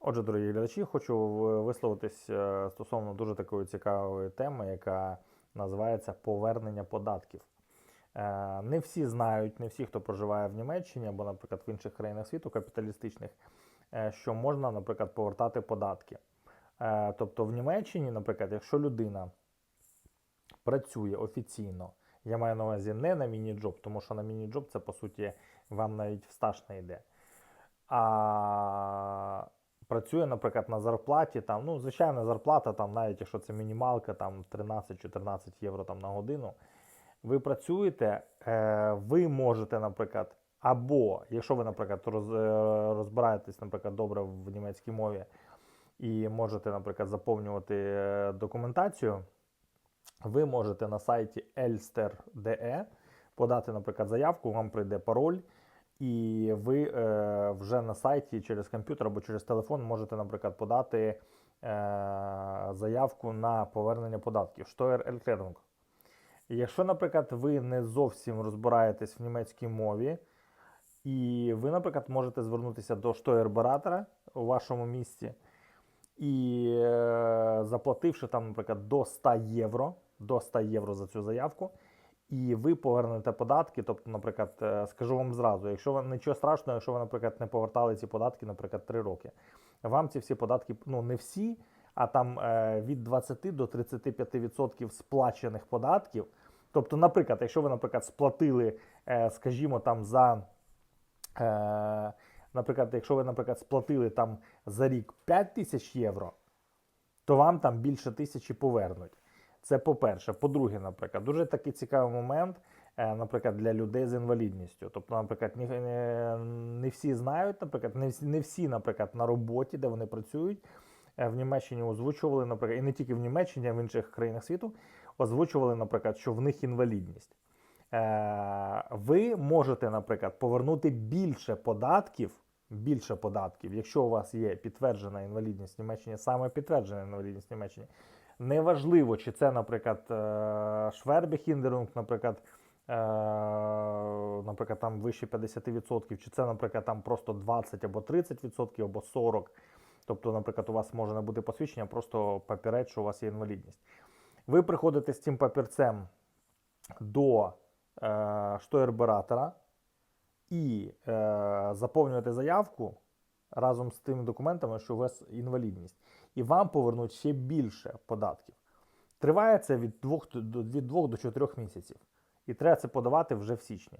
Отже, дорогі глядачі, хочу висловитись е, стосовно дуже такої цікавої теми, яка називається повернення податків. Е, Не всі знають, не всі, хто проживає в Німеччині або, наприклад, в інших країнах світу капіталістичних, е, що можна, наприклад, повертати податки. Тобто в Німеччині, наприклад, якщо людина працює офіційно, я маю на увазі не на міні-джоб, тому що на міні-джоб це по суті вам навіть в стаж не йде. А працює, наприклад, на зарплаті, там, ну, звичайна зарплата, там, навіть якщо це мінімалка, там 13-14 євро там, на годину. Ви працюєте, е, ви можете, наприклад, або якщо ви, наприклад, роз, е, розбираєтесь, наприклад, добре в німецькій мові і можете, наприклад, заповнювати е, документацію, ви можете на сайті elster.de подати, наприклад, заявку, вам прийде пароль, і ви е, вже на сайті через комп'ютер або через телефон можете, наприклад, подати е, заявку на повернення податків. Steuererklärung. Якщо, наприклад, ви не зовсім розбираєтесь в німецькій мові, і ви, наприклад, можете звернутися до штойербаратора у вашому місті, і е, заплативши там, наприклад, до 100 євро, до 100 євро за цю заявку, і ви повернете податки. Тобто, наприклад, е, скажу вам зразу, якщо ви нічого страшного, якщо ви, наприклад, не повертали ці податки, наприклад, 3 роки, вам ці всі податки, ну не всі, а там е, від 20 до 35% сплачених податків. Тобто, наприклад, якщо ви, наприклад, сплатили, е, скажімо, там за. Наприклад, якщо ви, наприклад, сплатили там за рік 5 тисяч євро, то вам там більше тисячі повернуть. Це по-перше. По-друге, наприклад, дуже такий цікавий момент, е, наприклад, для людей з інвалідністю. Тобто, наприклад, не, не, всі знають, наприклад, не всі, не всі, наприклад, на роботі, де вони працюють, е, в Німеччині озвучували, наприклад, і не тільки в Німеччині, а в інших країнах світу, озвучували, наприклад, що в них інвалідність. Е, ви можете, наприклад, повернути більше податків, більше податків, якщо у вас є підтверджена інвалідність в Німеччині, саме підтверджена інвалідність в Німеччині. Неважливо, чи це, наприклад, е, Швербехіндерунг, наприклад, е, наприклад, там вище 50%, чи це, наприклад, там просто 20 або 30%, або 40%. Тобто, наприклад, у вас може не бути посвідчення, просто папірець, що у вас є інвалідність. Ви приходите з цим папірцем до е, штойербератора і е, заповнюєте заявку разом з тими документами, що у вас інвалідність, і вам повернуть ще більше податків. Триває це від 2 до, від 2 до 4 місяців. І треба це подавати вже в січні.